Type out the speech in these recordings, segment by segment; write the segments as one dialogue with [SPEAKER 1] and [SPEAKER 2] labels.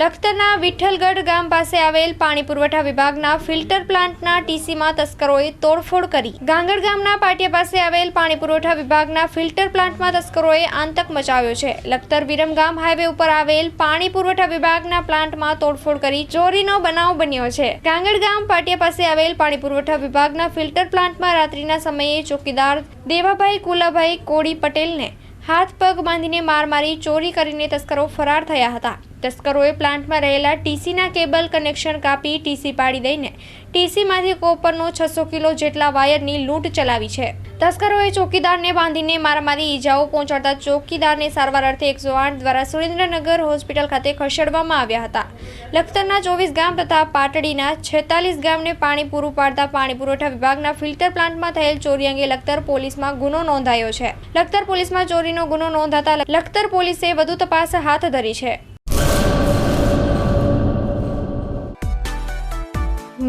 [SPEAKER 1] લખતરના વિઠ્ઠલગઢ ગામ પાસે આવેલ પાણી પુરવઠા વિભાગના ફિલ્ટર પ્લાન્ટના ટીસીમાં તસ્કરોએ તોડફોડ કરી. ગાંગડ ગામના પાટિયા પાસે આવેલ પાણી પુરવઠા વિભાગના ફિલ્ટર પ્લાન્ટમાં તસ્કરોએ આંતક મચાવ્યો છે. લખતર વિરમગામ હાઈવે ઉપર આવેલ પાણી પુરવઠા વિભાગના પ્લાન્ટમાં તોડફોડ કરી ચોરીનો બનાવ બન્યો છે. ગાંગડ ગામ પાટિયા પાસે આવેલ પાણી પુરવઠા વિભાગના ફિલ્ટર પ્લાન્ટમાં રાત્રિના સમયે ચોકીદાર દેવાભાઈ કુલાભાઈ કોડી પટેલને હાથ પગ બાંધીને માર મારી ચોરી કરીને તસ્કરો ફરાર થયા હતા. તસ્કરોએ પ્લાન્ટમાં રહેલા ટીસીના કેબલ કનેક્શન કાપી ટીસી પાડી દઈને ટીસીમાંથી કોપરનો છસો કિલો જેટલા વાયરની લૂંટ ચલાવી છે. તસ્કરોએ ચોકીદારને બાંધીને મારામારી ઈજાઓ પહોંચાડતા ચોકીદારને સારવાર અર્થે એકસો આઠ દ્વારા સુરેન્દ્રનગર હોસ્પિટલ ખાતે ખસેડવામાં આવ્યા હતા. લખતરના ચોવીસ ગામ તથા પાટડીના છેતાલીસ ગામને પાણી પૂરું પાડતા પાણી પુરવઠા વિભાગના ફિલ્ટર પ્લાન્ટમાં થયેલ ચોરી અંગે લખતર પોલીસમાં ગુનો નોંધાયો છે. લખતર પોલીસમાં ચોરીનો ગુનો નોંધાતા લખતર પોલીસે વધુ તપાસ હાથ ધરી છે.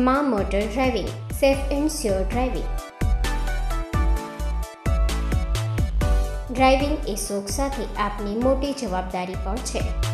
[SPEAKER 2] Maa motor driving, safe and sure driving. Driving એ શોખ સાથે આપની મોટી જવાબદારી પણ છે.